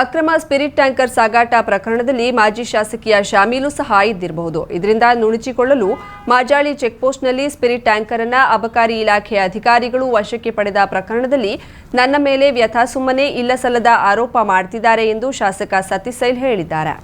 ಅಕ್ರಮ spirit tanker ಸಾಗಾಟ ಪ್ರಕರಣದಲ್ಲಿ ಮಾಜಿ ಶಾಸಕಿಯ ಶಾಮೀಲು ಸಹ ಇದ್ದಿರಬಹುದು. ಇದರಿಂದ ನುಣುಚಿಕೊಳ್ಳಲು ಮಾಜಾಳಿ ಚೆಕ್ಪೋಸ್ಟ್ನಲ್ಲಿ ಸ್ಪಿರಿಟ್ ಟ್ಯಾಂಕರ್ ಅನ್ನ ಅಬಕಾರಿ ಇಲಾಖೆಯ ಅಧಿಕಾರಿಗಳು ವಶಕ್ಕೆ ಪಡೆದ ಪ್ರಕರಣದಲ್ಲಿ ನನ್ನ ಮೇಲೆ ವ್ಯಥಾಸುಮ್ಮನೆ ಇಲ್ಲಸಲ್ಲದ ಆರೋಪ ಮಾಡ್ತಿದ್ದಾರೆ ಎಂದು ಶಾಸಕ ಸತೀಸೈಲ್ ಹೇಳಿದ್ದಾರೆ.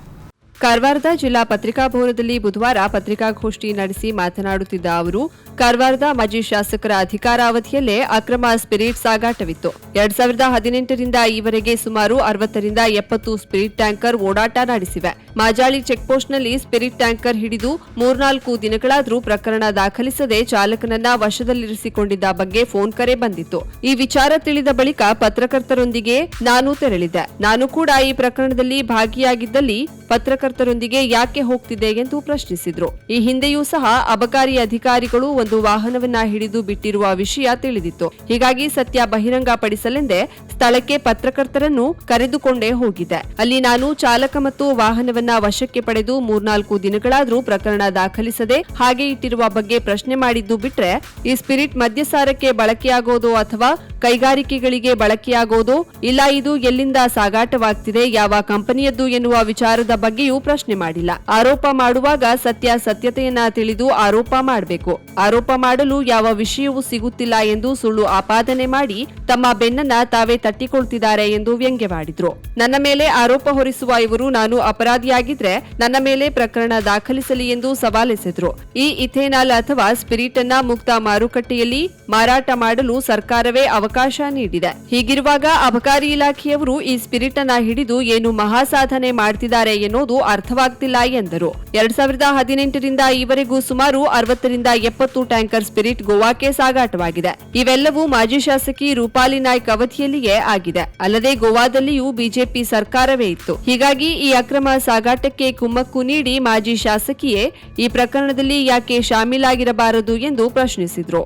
ಕಾರವಾರದ ಜಿಲ್ಲಾ ಪತ್ರಿಕಾ ಭವನದಲ್ಲಿ ಬುಧವಾರ ಪತ್ರಿಕಾಗೋಷ್ಠಿ ನಡೆಸಿ ಮಾತನಾಡುತ್ತಿದ್ದ ಅವರು, ಕಾರವಾರದ ಮಾಜಿ ಶಾಸಕರ ಅಧಿಕಾರಾವಧಿಯಲ್ಲೇ ಅಕ್ರಮ ಸ್ಪಿರಿಟ್ ಸಾಗಾಟವಿತ್ತು. ಎರಡ್ ಸಾವಿರದ ಹದಿನೆಂಟರಿಂದ ಈವರೆಗೆ ಸುಮಾರು ಅರವತ್ತರಿಂದ ಎಪ್ಪತ್ತು ಸ್ಪಿರಿಟ್ ಟ್ಯಾಂಕರ್ ಓಡಾಟ ನಡೆಸಿವೆ. ಮಾಜಾಳಿ ಚೆಕ್ಪೋಸ್ಟ್ನಲ್ಲಿ ಸ್ಪಿರಿಟ್ ಟ್ಯಾಂಕರ್ ಹಿಡಿದು ಮೂರ್ನಾಲ್ಕು ದಿನಗಳಾದರೂ ಪ್ರಕರಣ ದಾಖಲಿಸದೆ ಚಾಲಕನನ್ನ ವಶದಲ್ಲಿರಿಸಿಕೊಂಡಿದ್ದ ಬಗ್ಗೆ ಫೋನ್ ಕರೆ ಬಂದಿತ್ತು. ಈ ವಿಚಾರ ತಿಳಿದ ಬಳಿಕ ಪತ್ರಕರ್ತರೊಂದಿಗೆ ನಾನು ತೆರಳಿದೆ ನಾನು ಕೂಡ ಈ ಪ್ರಕರಣದಲ್ಲಿ ಭಾಗಿಯಾಗಿದ್ದಲ್ಲಿ ಪತ್ರಕರ್ತರೊಂದಿಗೆ ಯಾಕೆ ಹೋಗ್ತಿದೆ ಎಂದು ಪ್ರಶ್ನಿಸಿದ್ರು. ಈ ಹಿಂದೆಯೂ ಸಹ ಅಬಕಾರಿ ಅಧಿಕಾರಿಗಳು ಒಂದು ವಾಹನವನ್ನ ಹಿಡಿದು ಬಿಟ್ಟಿರುವ ವಿಷಯ ತಿಳಿದಿತ್ತು. ಹೀಗಾಗಿ ಸತ್ಯ ಬಹಿರಂಗಪಡಿಸಲೆಂದೇ ಸ್ಥಳಕ್ಕೆ ಪತ್ರಕರ್ತರನ್ನು ಕರೆದುಕೊಂಡೇ ಹೋಗಿದೆ. ಅಲ್ಲಿ ನಾನು ಚಾಲಕ ಮತ್ತು ವಾಹನವನ್ನ ವಶಕ್ಕೆ ಪಡೆದು ಮೂರ್ನಾಲ್ಕು ದಿನಗಳಾದ್ರೂ ಪ್ರಕರಣ ದಾಖಲಿಸದೆ ಹಾಗೆ ಇಟ್ಟಿರುವ ಬಗ್ಗೆ ಪ್ರಶ್ನೆ ಮಾಡಿದ್ದು ಬಿಟ್ರೆ ಈ ಸ್ಪಿರಿಟ್ ಮದ್ಯಸಾರಕ್ಕೆ ಬಳಕೆಯಾಗೋದು ಅಥವಾ ಕೈಗಾರಿಕೆಗಳಿಗೆ ಬಳಕೆಯಾಗೋದು ಇಲ್ಲ, ಇದು ಎಲ್ಲಿಂದ ಸಾಗಾಟವಾಗ್ತಿದೆ, ಯಾವ ಕಂಪನಿಯದ್ದು ಎನ್ನುವ ವಿಚಾರದ ಬಗ್ಗೆಯೂ ಪ್ರಶ್ನೆ ಮಾಡಿಲ್ಲ. ಆರೋಪ ಮಾಡುವಾಗ ಸತ್ಯ ಸತ್ಯತೆಯನ್ನ ತಿಳಿದು ಆರೋಪ ಮಾಡಬೇಕು. ಆರೋಪ ಮಾಡಲು ಯಾವ ವಿಷಯವೂ ಸಿಗುತ್ತಿಲ್ಲ ಎಂದು ಸುಳ್ಳು ಆಪಾದನೆ ಮಾಡಿ ತಮ್ಮ ಬೆನ್ನನ್ನ ತಾವೇ ತಟ್ಟಿಕೊಳ್ತಿದ್ದಾರೆ ಎಂದು ವ್ಯಂಗ್ಯವಾಡಿದ್ರು ನನ್ನ ಮೇಲೆ ಆರೋಪ ಹೊರಿಸುವ ಇವರು ನಾನು ಅಪರಾಧಿಯಾಗಿದ್ರೆ ನನ್ನ ಮೇಲೆ ಪ್ರಕರಣ ದಾಖಲಿಸಲಿ ಎಂದು ಸವಾಲೆಸೆದ್ರು ಈ ಇಥೇನಾಲ್ ಅಥವಾ ಸ್ಪಿರಿಟ್ ಅನ್ನ ಮುಕ್ತ ಮಾರುಕಟ್ಟೆಯಲ್ಲಿ ಮಾರಾಟ ಮಾಡಲು ಸರ್ಕಾರವೇ ಅವಕಾಶ ನೀಡಿದೆ. ಹೀಗಿರುವಾಗ ಅಬಕಾರಿ ಇಲಾಖೆಯವರು ಈ ಸ್ಪಿರಿಟ್ ಅನ್ನ ಹಿಡಿದು ಏನು ಮಹಾಸಾಧನೆ ಮಾಡ್ತಿದ್ದಾರೆ ಎನ್ನುವುದು ಅರ್ಥವಾಗ್ತಿಲ್ಲ ಎಂದರು. ಎರಡ್ ಸಾವಿರದ ಹದಿನೆಂಟರಿಂದ ಈವರೆಗೂ ಸುಮಾರು ಅರವತ್ತರಿಂದ ಎಪ್ಪತ್ತು ಟ್ಯಾಂಕರ್ ಸ್ಪಿರಿಟ್ ಗೋವಾಕ್ಕೆ ಸಾಗಾಟವಾಗಿದೆ ಇವೆಲ್ಲವೂ ಮಾಜಿ ಶಾಸಕಿ ರೂಪಾಲಿ ನಾಯ್ಕ್ ಅವಧಿಯಲ್ಲಿಯೇ ಆಗಿದೆ. ಅಲ್ಲದೆ ಗೋವಾದಲ್ಲಿಯೂ ಬಿಜೆಪಿ ಸರ್ಕಾರವೇ ಇತ್ತು. ಹೀಗಾಗಿ ಈ ಅಕ್ರಮ ಸಾಗಾಟಕ್ಕೆ ಕುಮ್ಮಕ್ಕು ನೀಡಿ ಮಾಜಿ ಶಾಸಕಿಯೇ ಈ ಪ್ರಕರಣದಲ್ಲಿ ಯಾಕೆ ಶಾಮೀಲಾಗಿರಬಾರದು ಎಂದು ಪ್ರಶ್ನಿಸಿದ್ರು.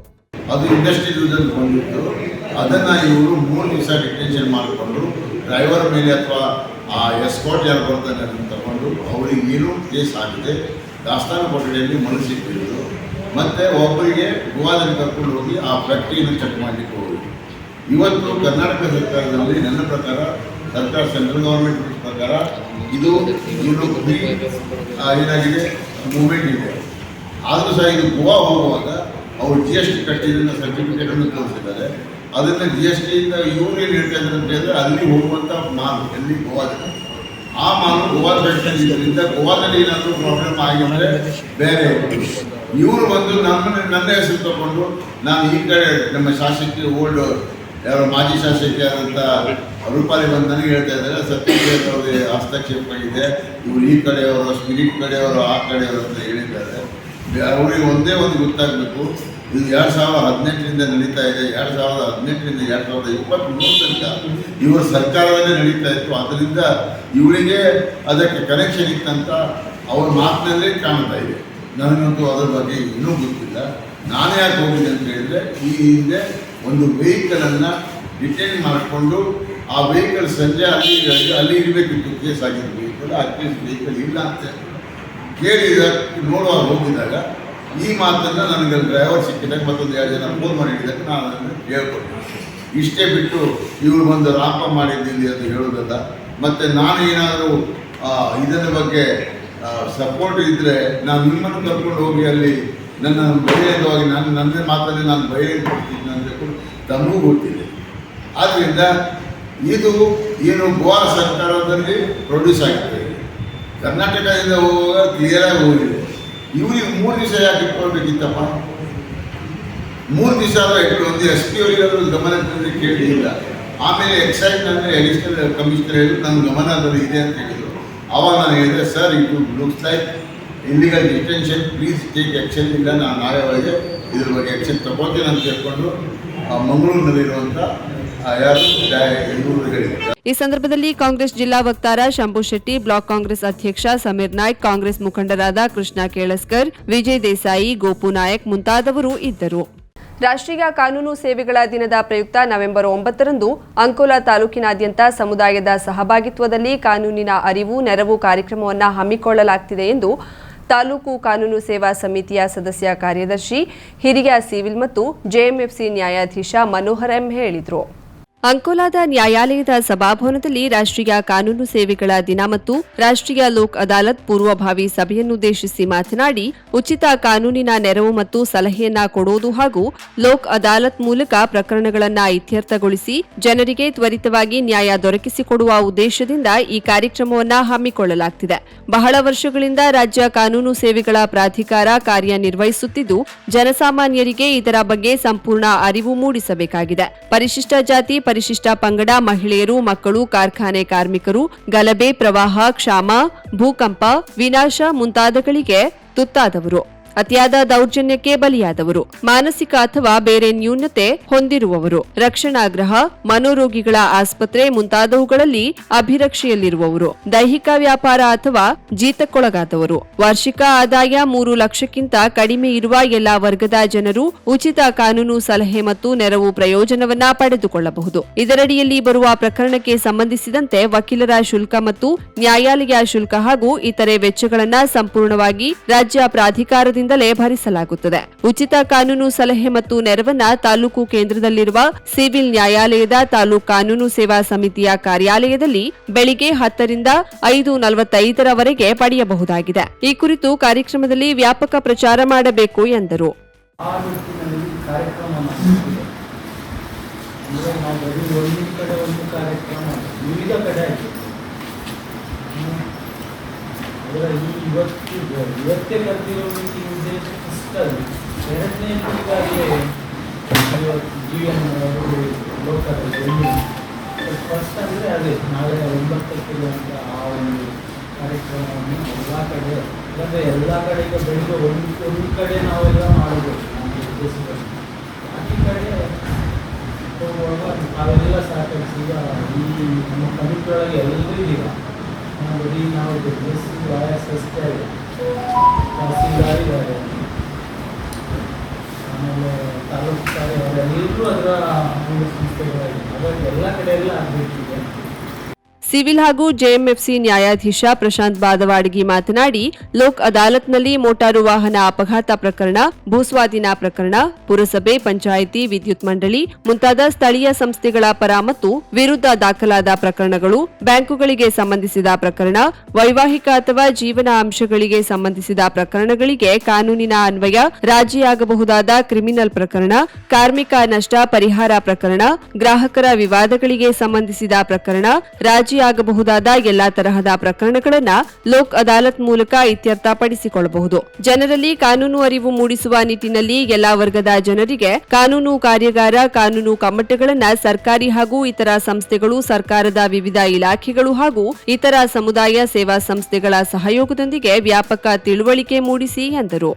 ಅದು ಇಂಡಸ್ಟ್ರಿ ಬಂದಿತ್ತು ಅದನ್ನು ಇವರು ಮೂರು ದಿವಸ ಡಿಟೆನ್ಷನ್ ಮಾಡಿಕೊಂಡು ಡ್ರೈವರ್ ಮೇಲೆ ಅಥವಾ ಆ ಎಸ್ಕಾಟ್ ಯಾರು ಬರ್ತಾನೆ ಅದನ್ನು ತಗೊಂಡು ಅವರಿಗೆ ಏನು ಕೇಸ್ ಆಗಿದೆ, ದಾಸ್ತಾನು ಕೊಠಡಿಯಲ್ಲಿ ಮನಸ್ಸಿಟ್ಟಿದ್ರು ಮತ್ತೆ ಒಬ್ಬರಿಗೆ ಗೋವಾದಲ್ಲಿ ಕರ್ಕೊಂಡು ಹೋಗಿ ಆ ಫ್ಯಾಕ್ಟ್ರಿಯನ್ನು ಚೆಕ್ ಮಾಡಲಿಕ್ಕೆ ಹೋಗಿ ಇವತ್ತು ಕರ್ನಾಟಕ ಸರ್ಕಾರದಲ್ಲಿ ನನ್ನ ಪ್ರಕಾರ, ಸರ್ಕಾರ ಸೆಂಟ್ರಲ್ ಗೌರ್ಮೆಂಟ್ ಪ್ರಕಾರ ಇದು ಫ್ರೀ ಏನಾಗಿದೆ, ಮೂವ್ಮೆಂಟ್ ಇದೆ. ಆದರೂ ಸಹ ಇದು ಗೋವಾ ಹೋಗುವಾಗ ಅವರು ಜಿ ಎಸ್ ಟಿ ಕಟ್ಟಿದ್ದನ್ನ ಸರ್ಟಿಫಿಕೇಟನ್ನು ತೋರಿಸಿದ್ದಾರೆ. ಅದನ್ನು ಜಿ ಎಸ್ ಟಿಯಿಂದ ಇವರು ಏನು ಹೇಳ್ತಾ ಇದ್ದಾರೆ ಅಂತ ಹೇಳಿದ್ರೆ ಅಲ್ಲಿ ಹೋಗುವಂಥ ಮಾಲ್, ಎಲ್ಲಿ ಗೋವಾದಲ್ಲಿ. ಆ ಮಾಲು ಗೋವಾ ಇದರಿಂದ ಗೋವಾದಲ್ಲಿ ಏನಾದರೂ ಪ್ರಾಬ್ಲಮ್ ಆಗಿದ್ರೆ ಬೇರೆ. ಇವರು ಬಂದು ನಮ್ಮನ್ನ ನನ್ನ ಹೆಸರು ತಗೊಂಡು ನಾನು ಈ ಕಡೆ ನಮ್ಮ ಶಾಸಕಿ ಓಲ್ಡ್ ಯಾರೋ ಮಾಜಿ ಶಾಸಕಿಯಾದಂಥ ರೂಪಾಲಿ ಬಂದು ನನಗೆ ಹೇಳ್ತಾ ಇದ್ದಾರೆ ಸತ್ಯಜಿತ್ ಅವ್ರಿಗೆ ಹಸ್ತಕ್ಷೇಪ ಇದೆ. ಇವ್ರು ಈ ಕಡೆಯವರು ಸ್ಪಿರಿಟ್ ಕಡೆಯವರು, ಆ ಕಡೆಯವರು ಅಂತ ಹೇಳಿದ್ದಾರೆ. ಅವರಿಗೆ ಒಂದೇ ಒಂದು ಗೊತ್ತಾಗಬೇಕು. ಇದು ಎರಡು ಸಾವಿರದ ಹದಿನೆಂಟರಿಂದ ನಡೀತಾ ಇದೆ, ಎರಡು ಸಾವಿರದ ಹದಿನೆಂಟರಿಂದ ಎರಡು ಸಾವಿರದ ಇಪ್ಪತ್ತ್ಮೂರು ತನಕ ಇವರ ಸರ್ಕಾರದಲ್ಲೇ ನಡೀತಾ ಇತ್ತು. ಅದರಿಂದ ಇವರಿಗೆ ಅದಕ್ಕೆ ಕನೆಕ್ಷನ್ ಇತ್ತಂತ ಅವ್ರ ಮಾತಿನಲ್ಲಿ ಕಾಣ್ತಾ ಇದೆ. ನನಗಂತೂ ಅದರ ಬಗ್ಗೆ ಇನ್ನೂ ಗೊತ್ತಿಲ್ಲ. ನಾನು ಯಾಕೆ ಹೋಗಿದ್ದೆ ಅಂತ ಹೇಳಿದ್ರೆ, ಈ ಹಿಂದೆ ಒಂದು ವೆಹಿಕಲನ್ನು ಡಿಟೈನ್ ಮಾಡಿಕೊಂಡು ಆ ವೆಹಿಕಲ್ ಸಂಜೆ ಅಲ್ಲಿ ಅಲ್ಲಿ ಇರಬೇಕಿತ್ತು ಕೇಸ್ ಆಗಿದ್ದು. ವೆಹಿಕಲ್ ಆ ಕೇಸ್ ವೆಹಿಕಲ್ ಇಲ್ಲ ಅಂತ ಕೇಳಿದ, ನೋಡುವಾಗ ಹೋಗಿದಾಗ ಈ ಮಾತನ್ನು ನನಗೆ ಡ್ರೈವರ್ ಸಿಕ್ಕಿದಾಗ ಮತ್ತೊಂದು ಎರಡು ಜನ ಫೋನ್ ಮಾಡಿ ಹೇಳಿದಾಗ ನಾನು ಅದನ್ನು ಹೇಳ್ಕೊಟ್ಟೆ. ಇಷ್ಟೇ ಬಿಟ್ಟು ಇವರು ಬಂದು ರಾಪ ಮಾಡಿದ್ದೀನಿ ಅಂತ ಹೇಳೋದಲ್ಲ, ಮತ್ತು ನಾನು ಏನಾದರೂ ಇದರ ಬಗ್ಗೆ ಸಪೋರ್ಟ್ ಇದ್ದರೆ ನಾನು ನಿಮ್ಮನ್ನು ಕರ್ಕೊಂಡು ಹೋಗಿ ಅಲ್ಲಿ ನನ್ನ ಬಹಿರಂಗವಾಗಿ ನಾನು, ನನ್ನ ಮಾತಲ್ಲಿ ನಾನು ಬಹಿರಂಗ ಕೊಡ್ತೀನಿ ಅಂತ ಹೇಳ್ಕೊಂಡು ತಮಗೂ ಗೊತ್ತಿದೆ. ಆದ್ದರಿಂದ ಇದು ಏನು ಗೋವಾ ಸರ್ಕಾರದಲ್ಲಿ ಪ್ರೊಡ್ಯೂಸ್ ಆಗಿದೆ. ಕರ್ನಾಟಕದಿಂದ ಹೋಗುವಾಗ ಕ್ಲಿಯರಾಗಿ ಹೋಗಿದೆ. ಇವ್ರಿಗೆ ಮೂರು ದಿವಸ ಯಾಕೆ ಇಟ್ಕೊಳ್ಬೇಕಿತ್ತಪ್ಪ? ಮೂರು ದಿವಸ ಆದ್ರೆ ಒಂದು ಎಸ್ ಪಿ ಅವರಿಗಾದ್ರೂ ಗಮನ ಕೇಳಿಲ್ಲ ಆಮೇಲೆ ಎಕ್ಸೈಟ್ ಅಂದರೆ ಅಡಿಷನಲ್ ಕಮಿಷನರ್ ಹೇಳಿದ್ರು ನನ್ನ ಗಮನದಲ್ಲಿ ಇದೆ ಅಂತ ಹೇಳಿದ್ರು. ಅವಾಗ ನಾನು ಹೇಳಿದೆ ಸರ್ ಇದು looks like illegal detention please take action ಇಲ್ಲ, ನಾನು ನಾಳೆ ಒಳಗೆ ಇದ್ರ ಬಗ್ಗೆ ಆ್ಯಕ್ಷನ್ ತಗೋತೀನಿ ಅಂತ ಹೇಳ್ಕೊಂಡು ಮಂಗಳೂರಿನಲ್ಲಿರುವಂಥ ಈ ಸಂದರ್ಭದಲ್ಲಿ ಕಾಂಗ್ರೆಸ್ ಜಿಲ್ಲಾ ವಕ್ತಾರ ಶಂಭು ಶೆಟ್ಟಿ, ಬ್ಲಾಕ್ ಕಾಂಗ್ರೆಸ್ ಅಧ್ಯಕ್ಷ ಸಮೀರ್ ನಾಯ್ಕ್, ಕಾಂಗ್ರೆಸ್ ಮುಖಂಡರಾದ ಕೃಷ್ಣ ಕೇಳಸ್ಕರ್, ವಿಜಯ್ ದೇಸಾಯಿ, ಗೋಪು ನಾಯಕ್ ಮುಂತಾದವರು ಇದ್ದರು. ರಾಷ್ಟ್ರೀಯ ಕಾನೂನು ಸೇವೆಗಳ ದಿನದ ಪ್ರಯುಕ್ತ ನವೆಂಬರ್ ಒಂಬತ್ತರಂದು ಅಂಕೋಲಾ ತಾಲೂಕಿನಾದ್ಯಂತ ಸಮುದಾಯದ ಸಹಭಾಗಿತ್ವದಲ್ಲಿ ಕಾನೂನಿನ ಅರಿವು, ನೆರವು ಕಾರ್ಯಕ್ರಮವನ್ನು ಹಮ್ಮಿಕೊಳ್ಳಲಾಗ್ತಿದೆ ಎಂದು ತಾಲೂಕು ಕಾನೂನು ಸೇವಾ ಸಮಿತಿಯ ಸದಸ್ಯ ಕಾರ್ಯದರ್ಶಿ, ಹಿರಿಯ ಸಿವಿಲ್ ಮತ್ತು ಜೆಎಂಎಫ್ಸಿ ನ್ಯಾಯಾಧೀಶ ಮನೋಹರ್ ಎಂ ಹೇಳಿದರು. ಅಂಕೋಲಾದ ನ್ಯಾಯಾಲಯದ ಸಭಾಭವನದಲ್ಲಿ ರಾಷ್ಟ್ರೀಯ ಕಾನೂನು ಸೇವೆಗಳ ದಿನ ಮತ್ತು ರಾಷ್ಟ್ರೀಯ ಲೋಕ್ ಅದಾಲತ್ ಪೂರ್ವಭಾವಿ ಸಭೆಯನ್ನುದ್ದೇಶಿಸಿ ಮಾತನಾಡಿ, ಉಚಿತ ಕಾನೂನಿನ ನೆರವು ಮತ್ತು ಸಲಹೆಯನ್ನ ಕೊಡುವುದು ಹಾಗೂ ಲೋಕ್ ಅದಾಲತ್ ಮೂಲಕ ಪ್ರಕರಣಗಳನ್ನು ಇತ್ಯರ್ಥಗೊಳಿಸಿ ಜನರಿಗೆ ತ್ವರಿತವಾಗಿ ನ್ಯಾಯ ದೊರಕಿಸಿಕೊಡುವ ಉದ್ದೇಶದಿಂದ ಈ ಕಾರ್ಯಕ್ರಮವನ್ನ ಹಮ್ಮಿಕೊಳ್ಳಲಾಗುತ್ತಿದೆ ಬಹಳ ವರ್ಷಗಳಿಂದ ರಾಜ್ಯ ಕಾನೂನು ಸೇವೆಗಳ ಪ್ರಾಧಿಕಾರ ಕಾರ್ಯನಿರ್ವಹಿಸುತ್ತಿದ್ದು, ಜನಸಾಮಾನ್ಯರಿಗೆ ಇದರ ಬಗ್ಗೆ ಸಂಪೂರ್ಣ ಅರಿವು ಮೂಡಿಸಬೇಕಾಗಿದೆ. ಪರಿಶಿಷ್ಟ ಜಾತಿ ಪರಿಶಿಷ್ಟ ಪಂಗಡ ಮಹಿಳೆಯರು ಮಕ್ಕಳು ಕಾರ್ಖಾನೆ ಕಾರ್ಮಿಕರು ಗಲಭೆ ಪ್ರವಾಹ ಕ್ಷಾಮ ಭೂಕಂಪ ವಿನಾಶ ಮುಂತಾದಗಳಿಗೆ ತುತ್ತಾದವರು. ಅತಿಯಾದ ದೌರ್ಜನ್ಯಕ್ಕೆ ಬಲಿಯಾದವರು, ಮಾನಸಿಕ ಅಥವಾ ಬೇರೆ ನ್ಯೂನತೆ ಹೊಂದಿರುವವರು. ರಕ್ಷಣಾಗ್ರಹ ಮನೋರೋಗಿಗಳ ಆಸ್ಪತ್ರೆ ಮುಂತಾದವುಗಳಲ್ಲಿ ಅಭಿರಕ್ಷೆಯಲ್ಲಿರುವವರು. ದೈಹಿಕ ವ್ಯಾಪಾರ ಅಥವಾ ಜೀತಕ್ಕೊಳಗಾದವರು. ವಾರ್ಷಿಕ ಆದಾಯ ಮೂರು ಲಕ್ಷಕ್ಕಿಂತ ಕಡಿಮೆ ಇರುವ ಎಲ್ಲಾ ವರ್ಗದ ಜನರು ಉಚಿತ ಕಾನೂನು ಸಲಹೆ ಮತ್ತು ನೆರವು ಪ್ರಯೋಜನವನ್ನ ಪಡೆದುಕೊಳ್ಳಬಹುದು. ಇದರಡಿಯಲ್ಲಿ ಬರುವ ಪ್ರಕರಣಕ್ಕೆ ಸಂಬಂಧಿಸಿದಂತೆ ವಕೀಲರ ಶುಲ್ಕ ಮತ್ತು ನ್ಯಾಯಾಲಯ ಶುಲ್ಕ ಹಾಗೂ ಇತರೆ ವೆಚ್ಚಗಳನ್ನ ಸಂಪೂರ್ಣವಾಗಿ ರಾಜ್ಯ ಪ್ರಾಧಿಕಾರದಿಂದಲೇ ಭರಿಸಲಾಗುತ್ತದೆ. ಉಚಿತ ಕಾನೂನು ಸಲಹೆ ಮತ್ತು ನೆರವನ್ನ ತಾಲೂಕು ಕೇಂದ್ರದಲ್ಲಿರುವ ಸಿವಿಲ್ ನ್ಯಾಯಾಲಯದ ತಾಲೂಕು ಕಾನೂನು ಸೇವಾ ಸಮಿತಿಯ ಕಾರ್ಯಾಲಯದಲ್ಲಿ ಬೆಳಿಗ್ಗೆ ಹತ್ತರಿಂದ ಐದು ನಲವತ್ತೈದರವರೆಗೆ ಪಡೆಯಬಹುದಾಗಿದೆ. ಈ ಕುರಿತು ಕಾರ್ಯಕ್ರಮದಲ್ಲಿ ವ್ಯಾಪಕ ಪ್ರಚಾರ ಮಾಡಬೇಕು ಎಂದರು. ಇವತ್ತು ಫಸ್ಟ್ ಅಂದರೆ ಅದೇ ನಾಳೆ ಒಂಬತ್ತಕ್ಕೆ ಅಂತ ಆ ಒಂದು ಕಾರ್ಯಕ್ರಮವನ್ನು ಎಲ್ಲ ಕಡೆ ಅಂದರೆ ಎಲ್ಲ ಕಡೆಗೆ ಬೆಳಿಗ್ಗೆ ಒಂದು ಒಂದು ಕಡೆ ನಾವೆಲ್ಲ ಮಾಡಬೇಕು ಉದ್ದೇಶದಲ್ಲಿ ಬಾಕಿ ಕಡೆ ಹೋಗುವಾಗ ನಾವೆಲ್ಲ ಸಹಕರಿಸಿ ಈಗ ಈ ನಮ್ಮ ಕಮಿಟಿ ಎಲ್ಲರೂ ಇದೀಗ. ನಾವು ಬರೀ ನಾವು ವಾಯಸ್ ಅಷ್ಟೇ ಅಲ್ಲ ತಹಸೀಲ್ದಾರ್ ಇದ್ದಾರೆ ಆಮೇಲೆ ತಾಲೂಕು ಸಾರಿ ಅವರೆಲ್ಲರೂ ಅದರ ಅಂಗ ಸಂಸ್ಥೆಗಳಾಗಿದೆ ಹಾಗಾಗಿ ಎಲ್ಲ ಕಡೆ ಎಲ್ಲ ಆಗಬೇಕಿದೆ ಸಿವಿಲ್ ಹಾಗೂ ಜೆಎಂಎಫ್ಸಿ ನ್ಯಾಯಾಧೀಶ ಪ್ರಶಾಂತ್ ಬಾದವಾಡಗಿ ಮಾತನಾಡಿ, ಲೋಕ್ ಅದಾಲತ್ನಲ್ಲಿ ಮೋಟಾರು ವಾಹನ ಅಪಘಾತ ಪ್ರಕರಣ, ಭೂಸ್ವಾಧೀನ ಪ್ರಕರಣ, ಪುರಸಭೆ, ಪಂಚಾಯಿತಿ, ವಿದ್ಯುತ್ ಮಂಡಳಿ ಮುಂತಾದ ಸ್ಥಳೀಯ ಸಂಸ್ಥೆಗಳ ಪರ ಮತ್ತು ವಿರುದ್ಧ ದಾಖಲಾದ ಪ್ರಕರಣಗಳು, ಬ್ಯಾಂಕುಗಳಿಗೆ ಸಂಬಂಧಿಸಿದ ಪ್ರಕರಣ, ವೈವಾಹಿಕ ಅಥವಾ ಜೀವನ ಅಂಶಗಳಿಗೆ ಸಂಬಂಧಿಸಿದ ಪ್ರಕರಣಗಳಿಗೆ ಕಾನೂನಿನ ಅನ್ವಯ, ರಾಜಿಯಾಗಬಹುದಾದ ಕ್ರಿಮಿನಲ್ ಪ್ರಕರಣ, ಕಾರ್ಮಿಕ ನಷ್ಟ ಪರಿಹಾರ ಪ್ರಕರಣ, ಗ್ರಾಹಕರ ವಿವಾದಗಳಿಗೆ ಸಂಬಂಧಿಸಿದ ಪ್ರಕರಣ ರಾಜಿಯಾಗಬಹುದಾದ ಎಲ್ಲಾ ತರಹದ ಪ್ರಕರಣಗಳನ್ನ ಲೋಕ್ ಅದಾಲತ್ ಮೂಲಕ ಇತ್ಯರ್ಥಪಡಿಸಿಕೊಳ್ಳಬಹುದು. ಜನರಲ್ಲಿ ಕಾನೂನು ಅರಿವು ಮೂಡಿಸುವ ನಿಟ್ಟಿನಲ್ಲಿ ಎಲ್ಲಾ ವರ್ಗದ ಜನರಿಗೆ ಕಾನೂನು ಕಾರ್ಯಾಗಾರ ಕಾನೂನು ಕಮ್ಮಟಗಳನ್ನು ಸರ್ಕಾರಿ ಹಾಗೂ ಇತರ ಸಂಸ್ಥೆಗಳು ಸರ್ಕಾರದ ವಿವಿಧ ಇಲಾಖೆಗಳು ಹಾಗೂ ಇತರ ಸಮುದಾಯ ಸೇವಾ ಸಂಸ್ಥೆಗಳ ಸಹಯೋಗದೊಂದಿಗೆ ವ್ಯಾಪಕ ತಿಳುವಳಿಕೆ ಮೂಡಿಸಿ ಎಂದರು.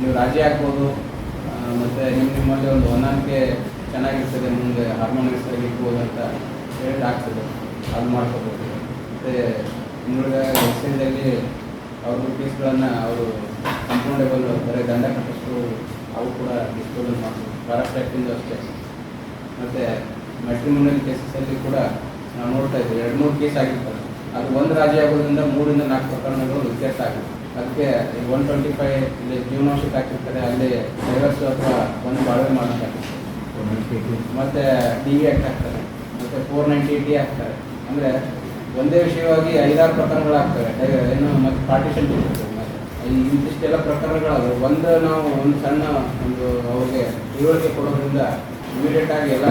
ನೀವು ರಾಜಿ ಆ, ಮತ್ತೆ ನಿಮ್ಮ ನಿಮ್ಮಲ್ಲಿ ಒಂದು ಹೊಂದಾಣಿಕೆ ಚೆನ್ನಾಗಿರ್ತದೆ ಮುಂದೆ ಹಾರ್ಮೋನಿಯಸ್ ಆಗಿ ಇರ್ಬೋದು ಅಂತ ಹೇಳಿ ಆಗ್ತದೆ. ಅದು ಮಾಡ್ಕೋಬೋದು. ಮತ್ತು ಇನ್ನುಳಿದ ಎಕ್ಸ್ಚೇಂಜಲ್ಲಿ ಅವ್ರ ಪೀಸ್ಗಳನ್ನು ಅವರು ಕಂಪೌಂಡೇಬಲ್ ಬರೀ ದಂಡ ಕಟ್ಟಷ್ಟು ಅವು ಕೂಡ ಡಿಸ್ಪೋಸಲ್ ಮಾಡ್ಬೋದು. ಫಾರೆಸ್ಟ್ ಆ್ಯಕ್ಟಿಂದ ಅಷ್ಟೇ. ಮತ್ತು ಮೆಟ್ರಿಮೋನಿಯಲ್ ಕೇಸಸ್ಸಲ್ಲಿ ಕೂಡ ನಾವು ನೋಡ್ತಾ ಇದ್ದೀವಿ ಎರಡು ಮೂರು ಕೇಸ್ ಆಗಿರ್ತದೆ. ಅದು ಒಂದು ರಾಜ್ಯ ಆಗೋದ್ರಿಂದ ಮೂರಿಂದ ನಾಲ್ಕು ಪ್ರಕರಣಗಳು ವ್ಯತ್ಯಾಸ ಆಗುತ್ತೆ. ಅದಕ್ಕೆ ಒನ್ ಟ್ವೆಂಟಿ ಫೈವ್ ಇಲ್ಲಿ ಜೀವನಾಂಶಕ್ಕೆ ಹಾಕಿರ್ತಾರೆ, ಅಲ್ಲಿ ಡೈವರ್ಸ್ ಅಥವಾ ಒಂದು ಬಾಳ್ವೆ ಮಾಡೋಕ್ಕಾಗುತ್ತೆ. ಮತ್ತು ಡಿ ವಿ ಆ್ಯಕ್ಟ್ ಹಾಕ್ತಾರೆ, ಮತ್ತು ಫೋರ್ ನೈಂಟಿ ಡಿ ಹಾಕ್ತಾರೆ. ಅಂದರೆ ಒಂದೇ ವಿಷಯವಾಗಿ ಐದಾರು ಪ್ರಕರಣಗಳಾಗ್ತವೆ ಏನು ಮತ್ತು ಪಾರ್ಟಿಷನ್ ಈ ಇಂತಿಷ್ಟೆಲ್ಲ ಪ್ರಕರಣಗಳಾದವು ಒಂದು ನಾವು ಒಂದು ಸಣ್ಣ ಒಂದು ಅವ್ರಿಗೆ ತಿಳುವಳಿಕೆ ಕೊಡೋದ್ರಿಂದ ಇಮಿಡಿಯೇಟ್ ಆಗಿ ಎಲ್ಲ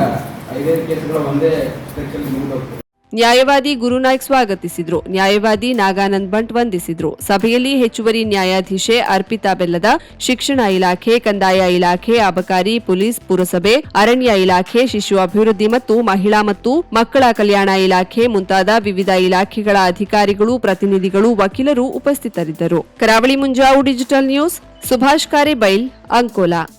ಐದೈದು ಕೇಸ್ಗಳು ಒಂದೇ ಸ್ಟ್ರೆಚ್ಚಲ್ಲಿ ಮುಗಿದೋಗ್ತದೆ ನ್ಯಾಯವಾದಿ ಗುರುನಾಯ್ಕ್ ಸ್ವಾಗತಿಸಿದ್ರು. ನ್ಯಾಯವಾದಿ ನಾಗಾನಂದ್ ಬಂಟ್ ವಂದಿಸಿದ್ರು. ಸಭೆಯಲ್ಲಿ ಹೆಚ್ಚುವರಿ ನ್ಯಾಯಾಧೀಶೆ ಅರ್ಪಿತಾ ಬೆಲ್ಲದ, ಶಿಕ್ಷಣ ಇಲಾಖೆ, ಕಂದಾಯ ಇಲಾಖೆ, ಅಬಕಾರಿ, ಪೊಲೀಸ್, ಪುರಸಭೆ, ಅರಣ್ಯ ಇಲಾಖೆ, ಶಿಶು ಅಭಿವೃದ್ಧಿ ಮತ್ತು ಮಹಿಳಾ ಮತ್ತು ಮಕ್ಕಳ ಕಲ್ಯಾಣ ಇಲಾಖೆ ಮುಂತಾದ ವಿವಿಧ ಇಲಾಖೆಗಳ ಅಧಿಕಾರಿಗಳು, ಪ್ರತಿನಿಧಿಗಳು, ವಕೀಲರು ಉಪಸ್ಥಿತರಿದ್ದರು. Karavali Munjavu digital news, Subhash Karebail, Ankola.